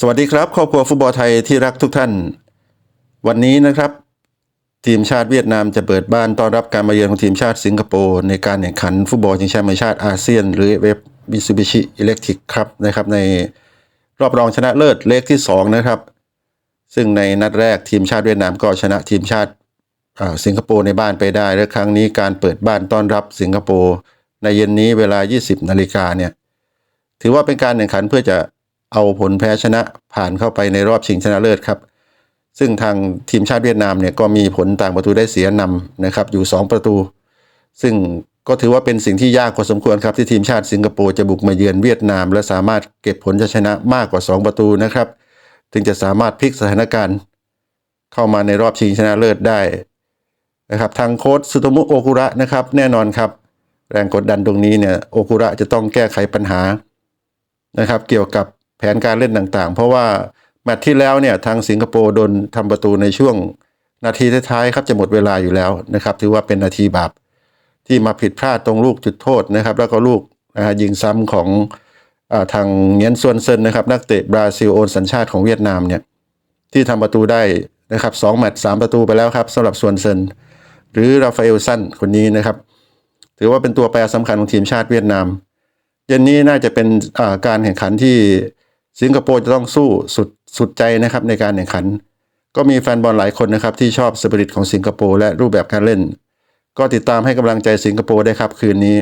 สวัสดีครับครอบครัวฟุตบอลไทยที่รักทุกท่าน วันนี้นะครับ ทีมชาติเวียดนามจะเปิดบ้านต้อนรับการมาเยือนของทีมชาติสิงคโปร์ในการแข่งขันฟุตบอลชิงแชมป์ชาติอาเซียน หรือเว็บมิซูบิชิอิเล็กทริกครับนะครับ ในรอบรองชนะเลิศเลขที่ 2 นะครับ ซึ่งในนัดแรกทีมชาติเวียดนามก็ชนะทีมชาติสิงคโปร์ในบ้านไปได้ และครั้งนี้การเปิดบ้านต้อนรับสิงคโปร์ในเย็นนี้เวลา 20นาฬิกาเนี่ยถือว่าเป็นการแข่งขันเพื่อจะ เอาผลแพ้ชนะผ่านเข้าไปในรอบชิงชนะเลิศครับ ซึ่งทางทีมชาติเวียดนามเนี่ยก็มีผลต่างประตูได้เสียนำนะครับอยู่ 2 ประตู ซึ่งก็ถือว่าเป็นสิ่งที่ยากพอสมควรครับที่ทีมชาติสิงคโปร์จะบุกมาเยือนเวียดนาม และสามารถเก็บผลชัยชนะมากกว่า 2 ประตูนะครับ ถึงจะสามารถพลิกสถานการณ์ เข้ามาในรอบชิงชนะเลิศได้นะครับทางโค้ชสุโตมุโอคุระนะครับแน่นอนครับแรงกดดันตรงนี้เนี่ยโอคุระจะต้องแก้ไขปัญหานะครับ เกี่ยวกับ แผนการเล่นต่างๆ เพราะว่าแมตช์ที่แล้วเนี่ยทางสิงคโปร์โดนทำประตูในช่วงนาทีท้ายๆครับจะหมดเวลาอยู่แล้วนะครับ ถือว่าเป็นนาทีบาปที่มาผิดพลาดตรงลูกจุดโทษนะครับ แล้วก็ลูกนะฮะยิงซ้ำของอทางเงียนซวนเซินนะครับ นักเตะบราซิลโอนสัญชาติของเวียดนามเนี่ยที่ทำประตูได้นะครับสองแมตช์สามประตูไปแล้วครับสำหรับซวนเซินหรือราฟาเอลซันคนนี้นะครับ ถือว่าเป็นตัวแปรสำคัญของทีมชาติเวียดนาม เย็นนี้น่าจะเป็นการแข่งขันที่ สิงคโปร์จะต้องสู้สุดสุดใจนะครับในการแข่งขัน ก็มีแฟนบอลหลายคนนะครับที่ชอบสปิริตของสิงคโปร์และรูปแบบการเล่น ก็ติดตามให้กำลังใจสิงคโปร์ได้ครับคืนนี้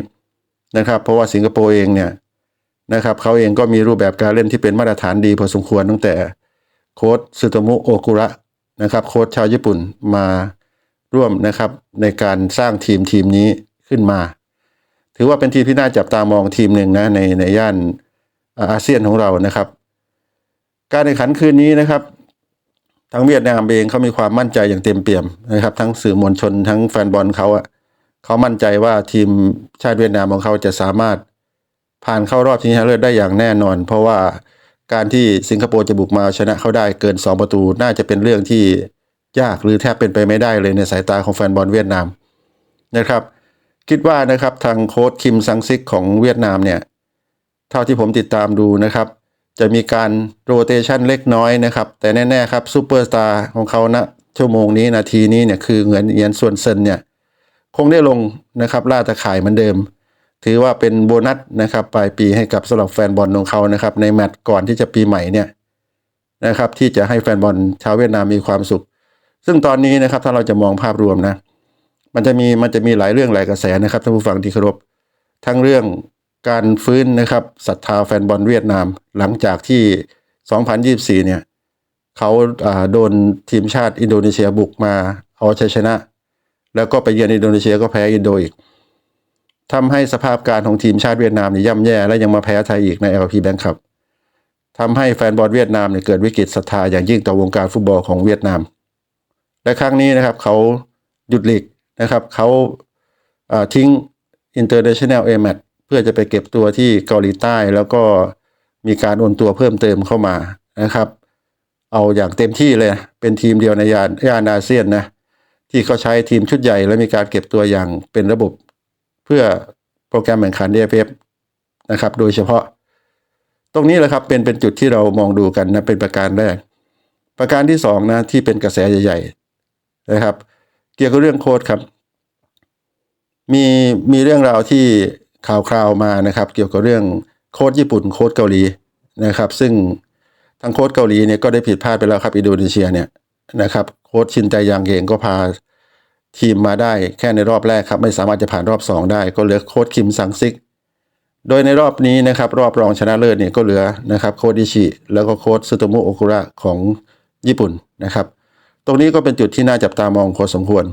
นะครับ เพราะว่าสิงคโปร์เองเนี่ยนะครับเขาเองก็มีรูปแบบการเล่นที่เป็นมาตรฐานดีพอสมควรตั้งแต่โค้ชซึโตมุโอกุระนะครับโค้ชชาวญี่ปุ่นมาร่วมนะครับในการสร้างทีมทีมนี้ขึ้นมา ถือว่าเป็นทีมที่น่าจับตามองทีมหนึ่งนะในในย่านอาเซียนของเรานะครับ การแข่งขันคืนนี้นะครับทั้งเวียดนามเองเขามีความมั่นใจอย่างเต็มเปี่ยมนะครับ ทั้งสื่อมวลชนทั้งแฟนบอลเขาอะเขามั่นใจว่าทีมชาติเวียดนามของเขาจะสามารถผ่านเข้ารอบชิงชนะเลิศได้อย่างแน่นอน เพราะว่าการที่สิงคโปร์จะบุกมาเอาชนะเขาได้เกิน 2 ประตู น่าจะเป็นเรื่องที่ยากหรือแทบเป็นไปไม่ได้เลยในสายตาของแฟนบอลเวียดนามนะครับ คิดว่านะครับทางโค้ชคิมซังซิกของเวียดนามเนี่ย เท่าที่ผมติดตามดูนะครับ จะมีการโรเตชันเล็กน้อยนะครับ แต่แน่ ๆ ครับซูเปอร์สตาร์ของเขาณชั่วโมงนี้นาทีนี้เนี่ยคือเหมือนเอียนส่วนเซนเนี่ยคงได้ลงนะครับล่าตะข่ายเหมือนเดิม ถือว่าเป็นโบนัสนะครับปลายปีให้กับสำหรับแฟนบอลของเขานะครับ ในแมตช์ก่อนที่จะปีใหม่เนี่ยนะครับ ที่จะให้แฟนบอลชาวเวียดนามมีความสุข ซึ่งตอนนี้นะครับถ้าเราจะมองภาพรวมนะ มันจะมีมันจะมีหลายเรื่องหลายกระแสนะครับท่านผู้ฟังที่เคารพทั้งเรื่อง การฟื้นนะครับศรัทธาแฟนบอลเวียดนาม หลังจากที่ 2024 เนี่ยเขาโดนทีมชาติอินโดนีเซียบุกมาเอาชัยชนะ แล้วก็ไปเยือนอินโดนีเซียก็แพ้อินโดอีกทำให้สภาพการของทีมชาติเวียดนามนี่ย่ำแย่และยังมาแพ้ไทยอีกใน LP Bank ครับทำให้แฟนบอลเวียดนามเนี่ยเกิดวิกฤตศรัทธาอย่างยิ่งต่อวงการฟุตบอลของเวียดนาม และครั้งนี้นะครับเขาหยุดหลีกนะครับเขาทิ้ง International A m a t เพื่อจะไปเก็บตัวที่เกาหลีใต้แล้วก็มีการโอนตัวเพิ่มเติมเข้ามานะครับ เอาอย่างเต็มที่เลย เป็นทีมเดียวในยานยานอาเซียนนะที่เขาใช้ทีมชุดใหญ่ และมีการเก็บตัวอย่างเป็นระบบเพื่อโปรแกรมแข่งขัน DFF นะครับ โดยเฉพาะ ตรงนี้แหละครับเป็นเป็นจุดที่เรามองดูกันนะเป็นประการแรก ประการที่สองนะที่เป็นกระแสใหญ่ๆนะครับ เกี่ยวกับเรื่องโค้ดครับ มีมีเรื่องราวที่ ข่าวคราวมานะครับ เกี่ยวกับเรื่องโค้ดญี่ปุ่นโค้ดเกาหลีนะครับ ซึ่งทางโค้ดเกาหลีเนี่ยก็ได้ผิดพลาดไปแล้วครับอินโดนีเซียเนี่ยนะครับ โค้ดชินใจยางเองก็พาทีมมาได้แค่ในรอบแรกครับ ไม่สามารถจะผ่านรอบ 2 ได้ ก็เหลือโค้ดคิมซังซิก โดยในรอบนี้นะครับ รอบรองชนะเลิศเนี่ยก็เหลือนะครับโค้ดอิชิแล้วก็โค้ดซึโตมุโอคุระของญี่ปุ่นนะครับ ตรงนี้ก็เป็นจุดที่น่าจับตามองพอสมควร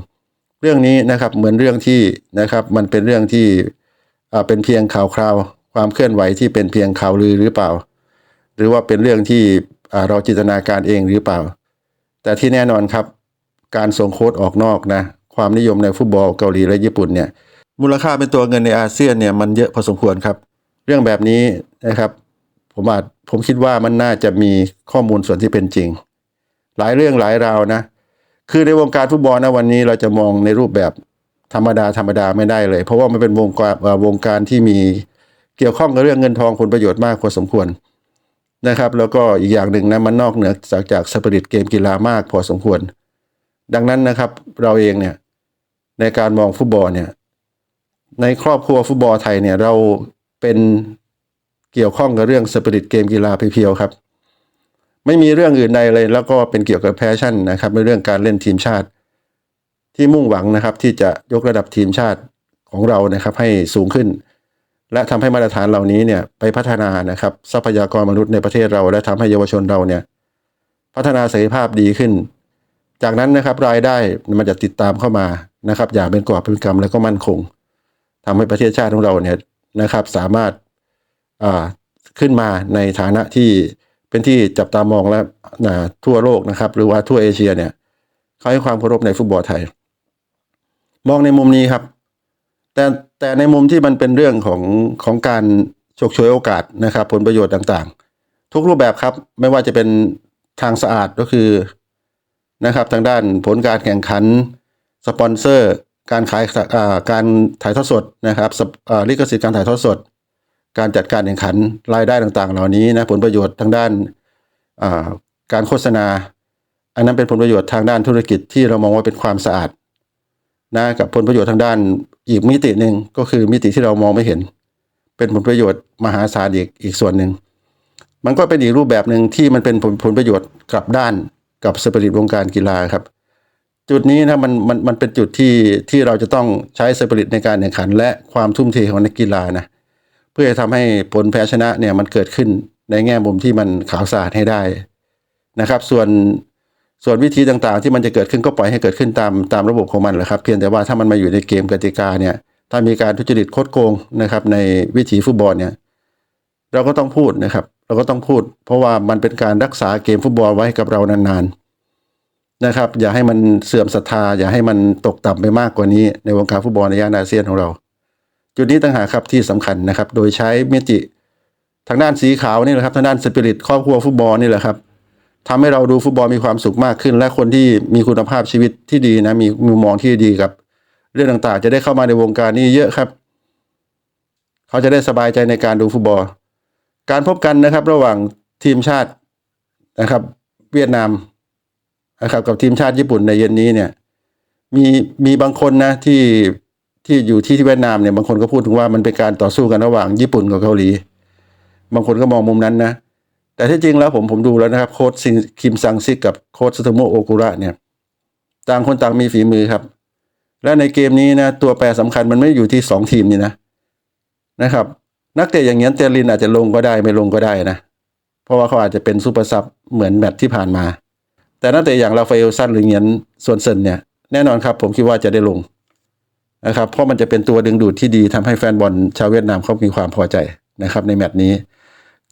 เรื่องนี้นะครับเหมือนเรื่องที่นะครับมันเป็นเรื่องที่ เป็นเพียงข่าวคราว ความเคลื่อนไหวที่เป็นเพียงข่าวลือหรือเปล่า หรือว่าเป็นเรื่องที่เราจินตนาการเองหรือเปล่า แต่ที่แน่นอนครับ การส่งโค้ดออกนอกนะความนิยมในฟุตบอลเกาหลีและญี่ปุ่นเนี่ยมูลค่าเป็นตัวเงินในอาเซียนเนี่ยมันเยอะพอสมควรครับ เรื่องแบบนี้นะครับ ผมอาจผมคิดว่ามันน่าจะมีข้อมูลส่วนที่เป็นจริง หลายเรื่องหลายราวนะ คือในวงการฟุตบอลนะวันนี้เราจะมองในรูปแบบ ธรรมดาธรรมดาไม่ได้เลย เพราะว่ามันเป็นวงการวงการที่มีเกี่ยวข้องกับเรื่องเงินทองผลประโยชน์มากพอสมควรนะครับ แล้วก็อีกอย่างหนึ่งนะมันนอกเหนือจากจากสปิริตเกมกีฬามากพอสมควร ดังนั้นนะครับเราเองเนี่ยในการมองฟุตบอลเนี่ยในครอบครัวฟุตบอลไทยเนี่ยเราเป็นเกี่ยวข้องกับเรื่องสปิริตเกมกีฬาเพียวๆครับ ไม่มีเรื่องอื่นใดเลย แล้วก็เป็นเกี่ยวกับแพชชั่นนะครับในเรื่องการเล่นทีมชาติ ที่มุ่งหวังนะครับที่จะยกระดับทีมชาติของเรานะครับให้สูงขึ้น และทำให้มาตรฐานเหล่านี้เนี่ยไปพัฒนานะครับทรัพยากรมนุษย์ในประเทศเรา และทำให้เยาวชนเราเนี่ยพัฒนาศักยภาพดีขึ้น จากนั้นนะครับรายได้มันจะติดตามเข้ามานะครับ อย่างเป็นกอบเป็นกำแล้วก็มั่นคงทำให้ประเทศชาติของเราเนี่ยนะครับสามารถอ่าขึ้นมาในฐานะที่เป็นที่จับตามองและทั่วโลกนะครับ หรือว่าทั่วเอเชียเนี่ยเขาให้ความเคารพในฟุตบอลไทย มองในมุมนี้ครับ แต่แต่ในมุมที่มันเป็นเรื่องของของการฉกฉวยโอกาสนะครับ ผลประโยชน์ต่างๆ ทุกรูปแบบครับไม่ว่าจะเป็นทางสะอาดก็คือนะครับทางด้านผลการแข่งขันสปอนเซอร์ การขายการถ่ายทอดสดนะครับลิขสิทธิ์การถ่ายทอดสด การจัดการแข่งขันรายได้ต่างๆ เหล่านี้นะผลประโยชน์ทางด้านการโฆษณา อันนั้นเป็นผลประโยชน์ทางด้านธุรกิจที่เรามองว่าเป็นความสะอาด นะกับผลประโยชน์ทางด้านอีกมิติหนึ่งก็คือมิติที่เรามองไม่เห็น เป็นผลประโยชน์มหาศาลอีกอีกส่วนหนึ่งมันก็เป็นอีกรูปแบบหนึ่งที่มันเป็นผลผลประโยชน์กลับด้านกับสปิริตวงการกีฬาครับ จุดนี้นะมันมันมันเป็นจุดที่ที่เราจะต้องใช้สปิริตในการแข่งขัน และความทุ่มเทของนักกีฬานะเพื่อจะทำให้ผลแพ้ชนะเนี่ยมันเกิดขึ้นในแง่มุมที่มันขาวสะอาดให้ได้นะครับ ส่วน ส่วนวิธีต่างๆ ที่มันจะเกิดขึ้นก็ปล่อยให้เกิดขึ้นตามตามระบบของมันแหละครับ เพียงแต่ว่าถ้ามันมาอยู่ในเกมกติกาเนี่ย ถ้ามีการทุจริตโคดโกงนะครับ ในวิถีฟุตบอลเนี่ย เราก็ต้องพูดนะครับ เราก็ต้องพูด เพราะว่ามันเป็นการรักษาเกมฟุตบอลไว้กับเรานานๆนะครับ อย่าให้มันเสื่อมศรัทธา อย่าให้มันตกต่ำไปมากกว่านี้ ในวงการฟุตบอลในย่านอาเซียนของเรา จุดนี้ต่างหากครับที่สำคัญนะครับ โดยใช้มิติทางด้านสีขาวนี่แหละครับทางด้านสปิริตครอบครัวฟุตบอลนี่แหละครับ ทำให้เราดูฟุตบอลมีความสุขมากขึ้น และคนที่มีคุณภาพชีวิตที่ดีนะ มีมุมมองที่ดีกับ เรื่องต่างๆ จะได้เข้ามาในวงการนี้เยอะครับ เขาจะได้สบายใจในการดูฟุตบอล การพบกันนะครับ ระหว่างทีมชาตินะครับ เวียดนามนะครับ กับทีมชาติญี่ปุ่นในเย็นนี้เนี่ย มีมีบางคนนะที่ที่อยู่ที่ที่เวียดนามเนี่ยบางคนก็พูดถึงว่ามันเป็นการต่อสู้กันระหว่างญี่ปุ่นกับเกาหลี บางคนก็มองมุมนั้นนะ แต่ที่จริงแล้วผมผมดูแล้วนะครับโค้ชซินคิมซังซิกกับโค้ชซาโตโมโอกุระเนี่ย ต่างคนต่างมีฝีมือครับ และในเกมนี้นะตัวแปรสำคัญมันไม่อยู่ที่สองทีมนี่นะนะครับ นักเตะอย่างเงี้ยเตลินอาจจะลงก็ได้ไม่ลงก็ได้นะเพราะว่าเขาอาจจะเป็นซูเปอร์ซับเหมือนแมตช์ที่ผ่านมา แต่นักเตะอย่างราฟาเอลซันหรือเงี้ยส่วนเซนเนี่ยแน่นอนครับ ผมคิดว่าจะได้ลงนะครับเพราะมันจะเป็นตัวดึงดูดที่ดีทำให้แฟนบอลชาวเวียดนามเขามีความพอใจนะครับในแมตช์นี้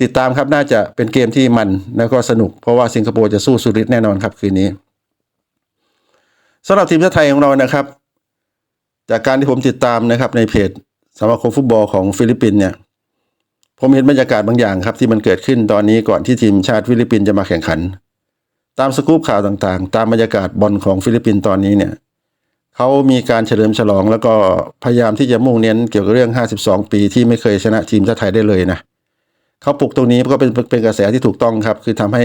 ติดตามครับน่าจะเป็นเกมที่มันแล้วก็สนุก เพราะว่าสิงคโปร์จะสู้สุดฤทธิ์แน่นอนครับคืนนี้สำหรับทีมชาติไทยของเรานะครับ จากการที่ผมติดตามนะครับในเพจสมาคมฟุตบอลของฟิลิปปินส์เนี่ยผมเห็นบรรยากาศบางอย่างครับที่มันเกิดขึ้นตอนนี้ก่อนที่ทีมชาติฟิลิปปินส์จะมาแข่งขัน ตามสกู๊ปข่าวต่างๆ ตามบรรยากาศบอลของฟิลิปปินส์ตอนนี้เนี่ยเขามีการเฉลิมฉลองแล้วก็พยายามที่จะมุ่งเน้นเกี่ยวกับเรื่อง 52 ปีที่ไม่เคยชนะทีมชาติไทยได้เลยนะ เขาปลุกตรงนี้ก็เป็นเป็นกระแสที่ถูกต้องครับ คือทำให้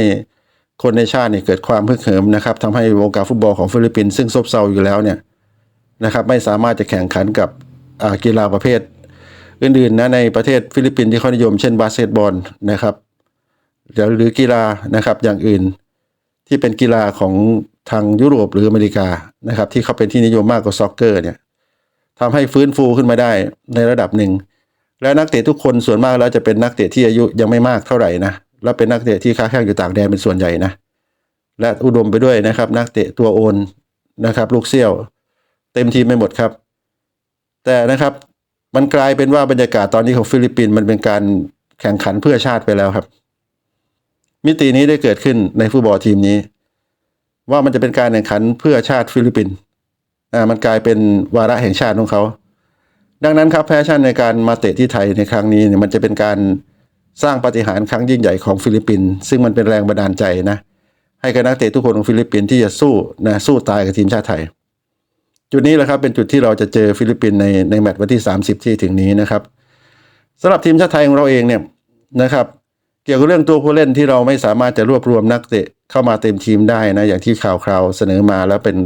คนในชาติเนี่ยเกิดความพึกเหิมนะครับทำให้วงการฟุตบอลของฟิลิปปินส์ซึ่งซบเซาอยู่แล้วเนี่ยนะครับไม่สามารถจะแข่งขันกับกีฬาประเภท อื่นๆนะในประเทศฟิลิปปินส์ที่เขานิยมเช่นบาสเกตบอลนะครับหรือหรือกีฬานะครับอย่างอื่นที่เป็นกีฬาของทางยุโรปหรืออเมริกานะครับ ที่เขาเป็นที่นิยมมากกว่าซ็อกเกอร์เนี่ยทำให้ฟื้นฟูขึ้นมาได้ในระดับหนึ่ง และนักเตะทุกคนส่วนมากแล้วจะเป็นนักเตะที่อายุยังไม่มากเท่าไหร่นะแล้วเป็นนักเตะที่ค้าแข่งอยู่ต่างแดนเป็นส่วนใหญ่นะและอุดมไปด้วยนะครับ นักเตะตัวโอนนะครับ ลูกเซี่ยว เต็มทีมไปหมดครับ แต่นะครับมันกลายเป็นว่าบรรยากาศตอนนี้ของฟิลิปปินส์มันเป็นการแข่งขันเพื่อชาติไปแล้วครับ มิตินี้ได้เกิดขึ้นในฟุตบอลทีมนี้ ว่ามันจะเป็นการแข่งขันเพื่อชาติฟิลิปปินส์อ่ามันกลายเป็นวาระแห่งชาติของเขา ดังนั้นครับแพชชั่นในการมาเตะที่ไทยในครั้งนี้เนี่ยมันจะเป็นการสร้างปาฏิหาริย์ครั้งยิ่งใหญ่ของฟิลิปปินส์ซึ่งมันเป็นแรงบันดาลใจนะให้กับนักเตะทุกคนของฟิลิปปินส์ที่จะสู้นะสู้ตายกับทีมชาติไทย จุดนี้แหละครับเป็นจุดที่เราจะเจอฟิลิปปินส์ในในแมตช์วันที่ 30 ที่ถึงนี้นะครับสำหรับทีมชาติไทยของเราเองเนี่ยนะครับ เกี่ยวกับเรื่องตัวผู้เล่นที่เราไม่สามารถจะรวบรวมนักเตะเข้ามาเต็มทีมได้นะอย่างที่ข่าวคราวเสนอมาแล้วเป็น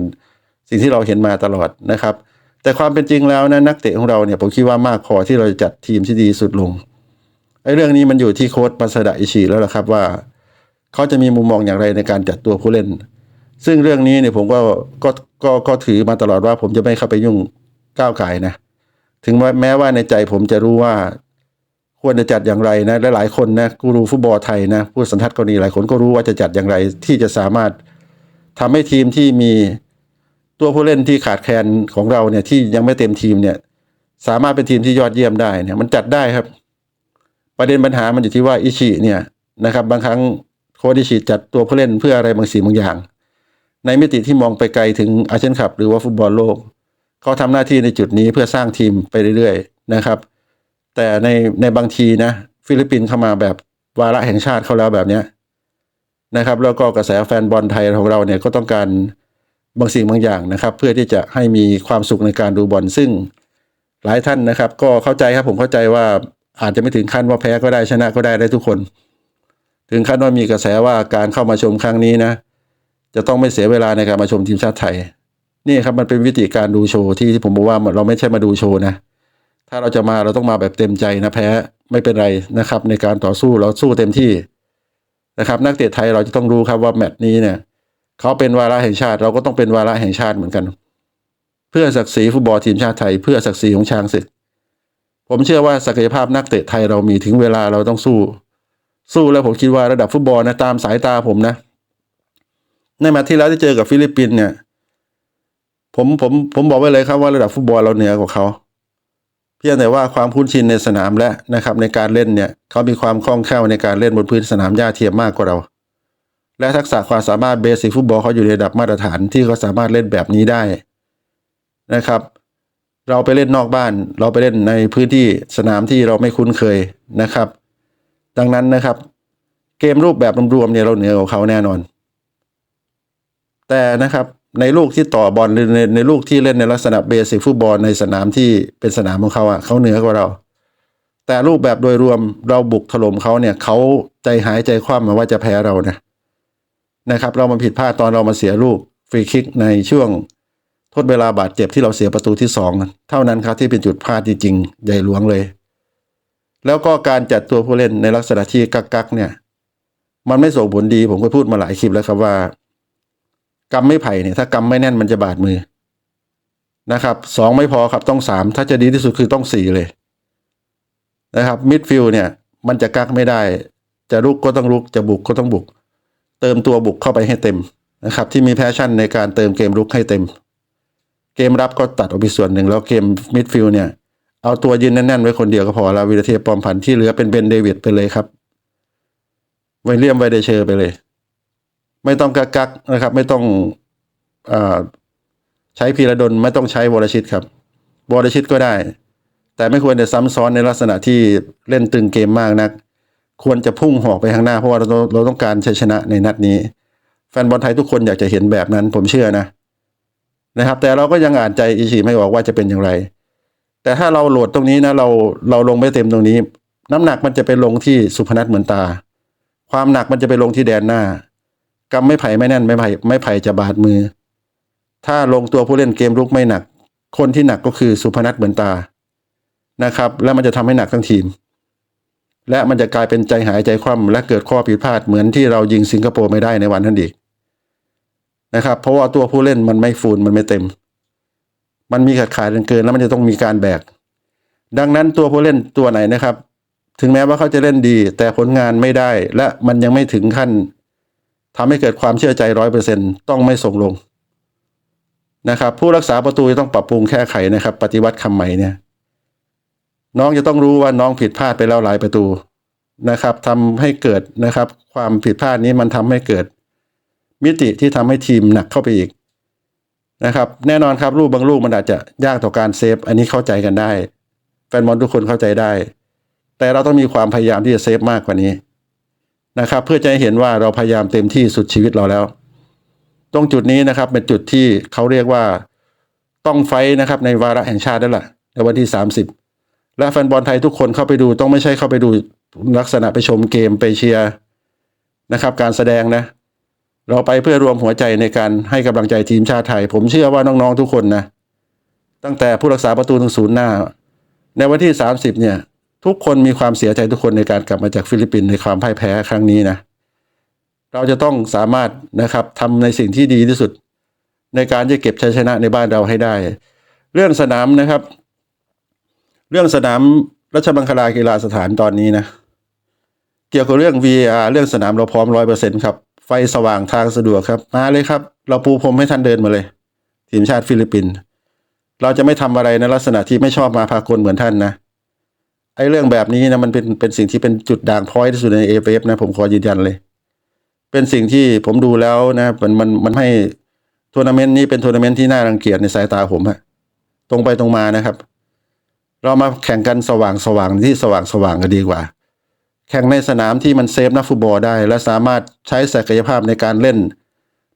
สิ่งที่เราเห็นมาตลอดนะครับ แต่ความเป็นจริงแล้วนะนักเตะของเราเนี่ยผมคิดว่ามากพอที่เราจะจัดทีมที่ดีสุดลงไอ้เรื่องนี้มันอยู่ที่โค้ชปัสดาอิชิแล้วล่ะครับว่า เขาจะมีมุมมองอย่างไรในการจัดตัวผู้เล่น ซึ่งเรื่องนี้เนี่ยผมก็ก็ก็ก็ถือมาตลอดว่า ผมจะไม่เข้าไปยุ่งก้าวไก่นะ ถึงแม้ว่าในใจผมจะรู้ว่าควรจะจัดอย่างไรนะและหลายคนนะกูรูฟุตบอลไทยนะผู้สันทัดกรณีหลายคนก็รู้ว่าจะจัดอย่างไร ที่จะสามารถทำให้ทีมที่มี ตัวผู้เล่นที่ขาดแคลนของเราเนี่ยที่ยังไม่เต็มทีมเนี่ย สามารถเป็นทีมที่ยอดเยี่ยมได้เนี่ย มันจัดได้ครับ ประเด็นปัญหามันอยู่ที่ว่าอิชิเนี่ยนะครับ บางครั้งโค้ชอิชิจัดตัวผู้เล่นเพื่ออะไรบางสิ่งบางอย่าง ในมิติที่มองไปไกลถึงอาเซียนคัพหรือว่าฟุตบอลโลกเขาทำหน้าที่ในจุดนี้เพื่อสร้างทีมไปเรื่อยๆนะครับ แต่ในในบางทีนะ ฟิลิปปินส์เข้ามาแบบวาระแห่งชาติเขาแล้วแบบเนี้ยนะครับ แล้วก็กระแสแฟนบอลไทยของเราเนี่ยก็ต้องการ บางสิ่งบางอย่างนะครับ เพื่อที่จะให้มีความสุขในการดูบอลซึ่งหลายท่านนะครับ ก็เข้าใจครับผมเข้าใจว่าอาจจะไม่ถึงขั้นว่าแพ้ก็ได้ชนะก็ได้ได้ทุกคน ถึงขั้นว่ามีกระแสว่าการเข้ามาชมครั้งนี้นะ จะต้องไม่เสียเวลาในการมาชมทีมชาติไทย นี่ครับมันเป็นวิธีการดูโชว์ที่ผมบอกว่าเราไม่ใช่มาดูโชว์นะถ้าเราจะมาเราต้องมาแบบเต็มใจนะแพ้ไม่เป็นไรนะครับ ในการต่อสู้เราสู้เต็มที่นะครับ นักเตะไทยเราจะต้องรู้ครับว่าแมตช์นี้เนี่ย เขาเป็นวาระแห่งชาติ เราก็ต้องเป็นวาระแห่งชาติเหมือนกัน เพื่อศักดิ์ศรีฟุตบอลทีมชาติไทย เพื่อศักดิ์ศรีของช้างศึก ผมเชื่อว่าศักยภาพนักเตะไทยเรามีถึงเวลาเราต้องสู้ สู้แล้วผมคิดว่าระดับฟุตบอลนะตามสายตาผมนะ ในแมตช์ที่แล้วที่เจอกับฟิลิปปินส์เนี่ยผมผมผมบอกไว้เลยครับว่าระดับฟุตบอลเราเหนือกว่าเขาเพียงแต่ว่าความคุ้นชินในสนามและนะครับในการเล่นเนี่ยเขามีความคล่องแคล่วในการเล่นบนพื้นสนามหญ้าเทียมมากกว่าเรา และทักษะความสามารถเบสิกฟุตบอลเขาอยู่ในระดับมาตรฐานที่เขาสามารถเล่นแบบนี้ได้นะครับ เราไปเล่นนอกบ้าน เราไปเล่นในพื้นที่สนามที่เราไม่คุ้นเคยนะครับ ดังนั้นนะครับ เกมรูปแบบรวมๆเนี่ยเราเหนือกว่าเขาแน่นอน แต่นะครับในลูกที่ต่อบอลหรือในในลูกที่เล่นในลักษณะเบสิกฟุตบอลในสนามที่เป็นสนามของเขาอะเขาเหนือกว่าเรา แต่รูปแบบโดยรวมเราบุกถล่มเขาเนี่ยเขาใจหายใจคว่ำมาว่าจะแพ้เรานะ นะครับ เรามาผิดพลาดตอนเรามาเสียลูกฟรีคิกในช่วงทดเวลาบาดเจ็บที่เราเสียประตูที่สองเท่านั้นครับที่เป็นจุดพลาดจริงๆใหญ่หลวงเลย แล้วก็การจัดตัวผู้เล่นในลักษณะที่กักๆเนี่ย มันไม่ส่งผลดีผมก็พูดมาหลายคลิปแล้วครับว่ากำไม่ไผ่เนี่ยถ้ากำไม่แน่นมันจะบาดมือนะครับสองไม่พอครับต้องสามถ้าจะดีที่สุดคือต้องสี่เลยนะครับมิดฟิลเนี่ย มันจะกักไม่ได้ จะลุกก็ต้องลุกจะบุกก็ต้องบุก เติมตัวบุกเข้าไปให้เต็มนะครับ ที่มีแพชชั่นในการเติมเกมลุกให้เต็ม เกมรับก็ตัดออกไปส่วนหนึ่งแล้วเกมมิดฟิลด์เนี่ย เอาตัวยืนแน่นๆไว้คนเดียวก็พอแล้ววิรเทพปอมพันที่เหลือเป็นเบนเดวิดไปเลยครับไวเลียมไวเดเชอร์ไปเลย ไม่ต้องกักกักนะครับ ไม่ต้องอใช้พีระดลไม่ต้องใช้วรชิตครับวรชิตก็ได้ แต่ไม่ควรจะซ้ำซ้อนในลักษณะที่เล่นตึงเกมมากนัก ควรจะพุ่งหอกไปข้างหน้าเพราะว่าเราเราต้องการชัยชนะในนัดนี้ แฟนบอลไทยทุกคนอยากจะเห็นแบบนั้น ผมเชื่อนะนะครับ แต่เราก็ยังอ่านใจอิชิไม่ออกว่าจะเป็นอย่างไร แต่ถ้าเราโหลดตรงนี้นะเราเราลงไม่เต็มตรงนี้ น้ำหนักมันจะไปลงที่สุพนัทเหมือนตา ความหนักมันจะไปลงที่แดนหน้ากำไม่ไผ่ไม่แน่นไม่ไผ่ไม่ไผ่จะบาดมือ ถ้าลงตัวผู้เล่นเกมรุกไม่หนัก คนที่หนักก็คือสุพนัทเหมือนตานะครับ แล้วมันจะทำให้หนักทั้งทีม และมันจะกลายเป็นใจหายใจคว่ำและเกิดข้อผิดพลาดเหมือนที่เรายิงสิงคโปร์ไม่ได้ในวันนั้นอีกนะครับ เพราะว่าตัวผู้เล่นมันไม่ฟูนมันไม่เต็ม มันมีขาดขาดเกินแล้วมันจะต้องมีการแบก ดังนั้นตัวผู้เล่นตัวไหนนะครับ ถึงแม้ว่าเขาจะเล่นดี แต่ผลงานไม่ได้ และมันยังไม่ถึงขั้นทำให้เกิดความเชื่อใจร้อยเปอร์เซ็นต้องไม่ส่งลงนะครับ ผู้รักษาประตูจะต้องปรับปรุงแก้ไขนะครับ ปฏิวัติคำใหม่เนี่ย น้องจะต้องรู้ว่าน้องผิดพลาดไปแล้วหลายประตูนะครับทำให้เกิดนะครับ ความผิดพลาดนี้มันทำให้เกิด มิติที่ทำให้ทีมหนักเข้าไปอีกนะครับ แน่นอนครับลูกบางลูกมันอาจจะยากต่อการเซฟ อันนี้เข้าใจกันได้ แฟนบอลทุกคนเข้าใจได้ แต่เราต้องมีความพยายามที่จะเซฟมากกว่านี้นะครับ เพื่อจะให้เห็นว่าเราพยายามเต็มที่สุดชีวิตเราแล้ว ตรงจุดนี้นะครับเป็นจุดที่เขาเรียกว่าต้องไฟนะครับในวาระแห่งชาตินั่นแหละในวันที่ 30 และแฟนบอลไทยทุกคนเข้าไปดูต้องไม่ใช่เข้าไปดูลักษณะไปชมเกมไปเชียร์นะครับ การแสดงนะ เราไปเพื่อรวมหัวใจในการให้กำลังใจทีมชาติไทย ผมเชื่อว่าน้องๆทุกคนนะตั้งแต่ผู้รักษาประตูถึงศูนย์หน้า ในวันที่ 30 เนี่ย ทุกคนมีความเสียใจทุกคนในการกลับมาจากฟิลิปปินส์ในความพ่ายแพ้ครั้งนี้นะ เราจะต้องสามารถนะครับทำในสิ่งที่ดีที่สุด ในการจะเก็บชัยชนะในบ้านเราให้ได้ เรื่องสนามนะครับ เรื่องสนามรัชบังคลากีฬาสถานตอนนี้นะ เกี่ยวกับเรื่อง VAR เรื่องสนามเราพร้อมร้อยเปอร์เซ็นครับ ไฟสว่างทางสะดวกครับ มาเลยครับ เราปูพรมให้ท่านเดินมาเลย ทีมชาติฟิลิปปินส์เราจะไม่ทำอะไรในลักษณะที่ไม่ชอบมาพากลเหมือนท่านนะไอ้เรื่องแบบนี้นะมันเป็นเป็นสิ่งที่เป็นจุดด่างพร้อยที่สุดในเอฟเอฟนะผมขอยืนยันเลย เป็นสิ่งที่ผมดูแล้วนะมันมันมันให้ทัวร์นาเมนต์นี้เป็นทัวร์นาเมนต์ที่น่ารังเกียจในสายตาผมฮะตรงไปตรงมานะครับ เรามาแข่งกันสว่างสว่างที่สว่างสว่างก็ดีกว่า แข่งในสนามที่มันเซฟนักฟุตบอลได้ และสามารถใช้ศักยภาพในการเล่น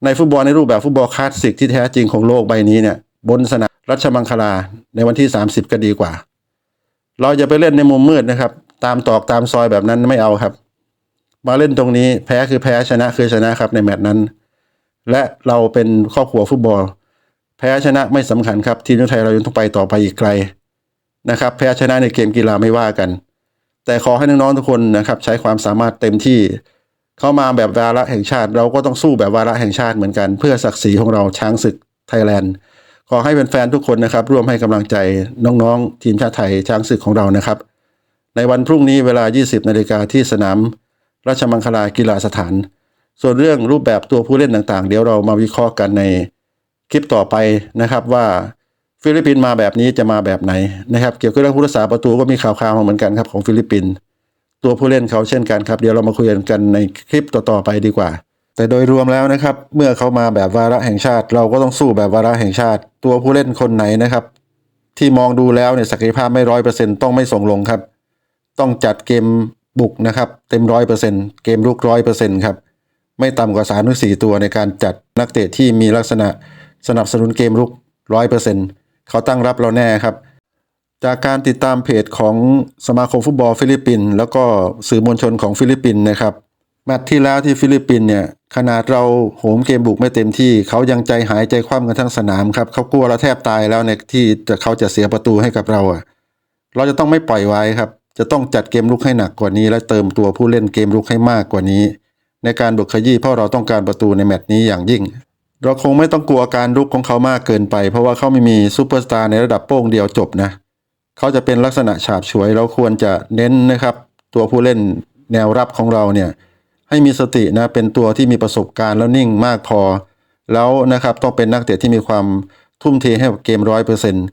ในฟุตบอลในรูปแบบฟุตบอลคลาสสิกที่แท้จริงของโลกใบนี้เนี่ย บนสนามรัชมังคลาในวันที่ 30 ก็ดีกว่า เราจะไปเล่นในมุมมืดนะครับ ตามตอกตามซอยแบบนั้นไม่เอาครับ มาเล่นตรงนี้แพ้คือแพ้ชนะคือชนะครับในแมตช์นั้น และเราเป็นครอบครัวฟุตบอล แพ้ชนะไม่สำคัญครับทีมชาติไทยเรายังต้องไปต่อไปอีกไกล นะครับแพ้ชนะในเกมกีฬาไม่ว่ากัน แต่ขอให้น้องๆทุกคนนะครับใช้ความสามารถเต็มที่ เข้ามาแบบวาระแห่งชาติ เราก็ต้องสู้แบบวาระแห่งชาติเหมือนกัน เพื่อศักดิ์ศรีของเราช้างศึกไทยแลนด์ขอให้แฟนๆทุกคนนะครับ ร่วมให้กำลังใจน้องๆ ทีมชาติไทยช้างศึกของเรานะครับ ในวันพรุ่งนี้เวลา 20 นาฬิกาที่สนามราชมังคลากีฬาสถาน ส่วนเรื่องรูปแบบตัวผู้เล่นต่างๆ เดี๋ยวเรามาวิเคราะห์กันในคลิปต่อไปนะครับว่า ฟิลิปปินส์มาแบบนี้จะมาแบบไหนนะครับ เกี่ยวกับเรื่องผู้รักษาประตูก็มีข่าวๆมาเหมือนกันครับของฟิลิปปินส์ตัวผู้เล่นเขาเช่นกันครับ เดี๋ยวเรามาคุยกันในคลิปต่อๆไปดีกว่า แต่โดยรวมแล้วนะครับ เมื่อเขามาแบบวาระแห่งชาติ เราก็ต้องสู้แบบวาระแห่งชาติ ตัวผู้เล่นคนไหนนะครับ ที่มองดูแล้วเนี่ยศักยภาพไม่ร้อยเปอร์เซ็นต์ต้องไม่ส่งลงครับ ต้องจัดเกมบุกนะครับ เต็มร้อยเปอร์เซ็นต์เกมลุกร้อยเปอร์เซ็นต์ครับไม่ต่ำกว่าสามถึงสี่ตัวในการจัดนักเตะที่มีลักษณะสนับสนุนเกมลุกร้อยเปอร์เซ็นต์ เขาตั้งรับเราแน่ครับ จากการติดตามเพจของสมาคมฟุตบอลฟิลิปปินส์แล้วก็สื่อมวลชนของฟิลิปปินส์นะครับแมตช์ที่แล้วที่ฟิลิปปินส์เนี่ยขนาดเราโหมเกมบุกไม่เต็มที่ เขายังใจหายใจคว่ำกันทั้งสนามครับเขากลัวเราแทบตายแล้วในที่จะเขาจะเสียประตูให้กับเราอะเราจะต้องไม่ปล่อยไว้ครับ จะต้องจัดเกมลุกให้หนักกว่านี้ และเติมตัวผู้เล่นเกมลุกให้มากกว่านี้ ในการบุกขยี้เพราะเราต้องการประตูในแมตช์นี้อย่างยิ่ง เราคงไม่ต้องกลัวการลุกของเขามากเกินไป เพราะว่าเขาไม่มีซูเปอร์สตาร์ในระดับโป้งเดียวจบนะ เขาจะเป็นลักษณะฉาบฉวย เราควรจะเน้นนะครับ ตัวผู้เล่นแนวรับของเราเนี่ยให้มีสตินะเป็นตัวที่มีประสบการณ์แล้วนิ่งมากพอ แล้วนะครับต้องเป็นนักเตะที่มีความทุ่มเทให้กับเกมร้อยเปอร์เซ็นต์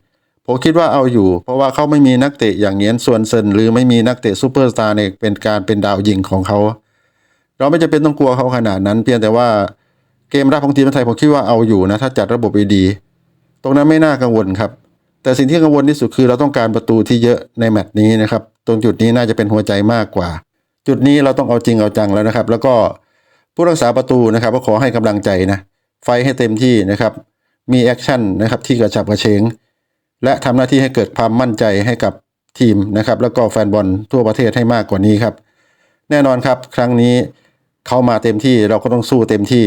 ผมคิดว่าเอาอยู่ เพราะว่าเขาไม่มีนักเตะอย่างเงี้ยส่วนเซนหรือไม่มีนักเตะซูเปอร์สตาร์ในเป็นการเป็นดาวยิงของเขา เราไม่จำเป็นต้องกลัวเขาขนาดนั้น เพียงแต่ว่า เกมรับของทีมไทยผมคิดว่าเอาอยู่นะถ้าจัดระบบดีตรงนั้นไม่น่ากังวลครับ แต่สิ่งที่กังวลที่สุดคือเราต้องการประตูที่เยอะในแมตช์นี้นะครับ ตรงจุดนี้น่าจะเป็นหัวใจมากกว่า จุดนี้เราต้องเอาจริงเอาจังแล้วนะครับ แล้วก็ผู้รักษาประตูนะครับ ก็ขอให้กำลังใจนะ ไฟให้เต็มที่นะครับ มีแอคชั่นนะครับที่กระฉับกระเฉงและทำหน้าที่ให้เกิดความมั่นใจให้กับทีมนะครับ แล้วก็แฟนบอลทั่วประเทศให้มากกว่านี้ครับ แน่นอนครับ ครั้งนี้เขามาเต็มที่เราก็ต้องสู้เต็มที่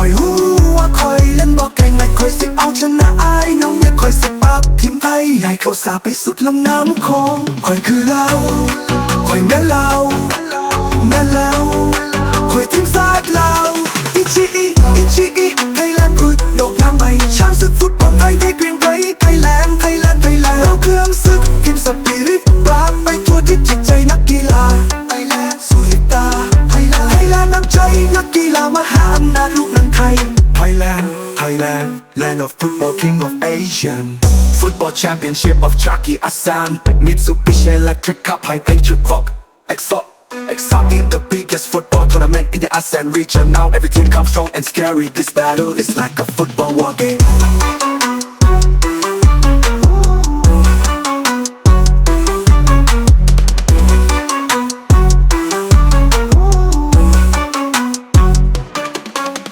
คอยหูว่าคอยเล่นบอกแข่งไงคอยสิเอาชนะอายน้องอย่าคอยสิปับทิมไอ้หญ่เขาสาไปสุดลำน้ำคงคอยคือเราคอยแม่เราแม่เราคอยทิ้งซากเราอิชิอิอิชิอิให้แลนด์รุ่นโดดน้ำไปช้างสุดฟุตบอลไทยได้เกรียง Nation Football Championship of Jockey Asan Mitsubishi Electric Cup High Patriot Rock Exot, Exotic. the biggest football tournament in the ASEAN region. Now everything comes strong and scary. This battle is like a football war game.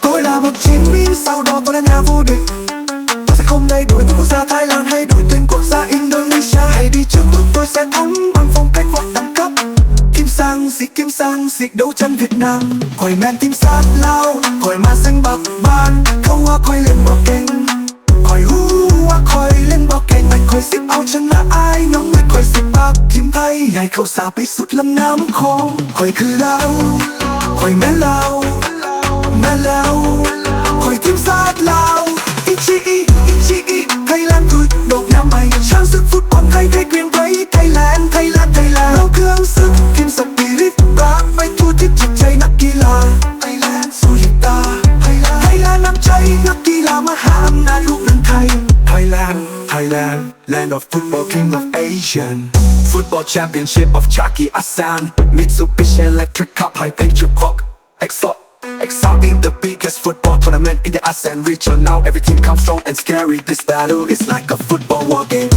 Tôi là một chiến binh sau đó tôi lên nhà vô địch าวดอกก็และนาฟูดึกภาษาคมได้ด้วยภาษาไทยลานให้ด้วยถึงกฎภาษาอินโดนีเซียให้ดีจุดทุกตัวเส้นทั้งบางฟงแพ็กวัดตังกับกิมซังสิกิมซังสิ น้ำใหม่ช้างศึกฟุตบอลไทยไทยเกรียงไกรไทยแลนด์ไทยแลนด์ไทยแลนด์เราเครื่องศึกทีมสปิริตรักไปทั่วทิศจิตใจนักกีฬาไทยแลนด์สุริตาไทยแลนด์ไทยแลนด์น้ำใจนักกีฬามหาอำนาจลูกหนึ่งไทยไทยแลนด์ไทยแลนด์ land of football king of Asian football championship of Chucky Asan Mitsubishi Electric Cup High Picture Clock Exalt Exciting the biggest football tournament in the ASEAN region. Now everything comes strong and scary. This battle is like a football war game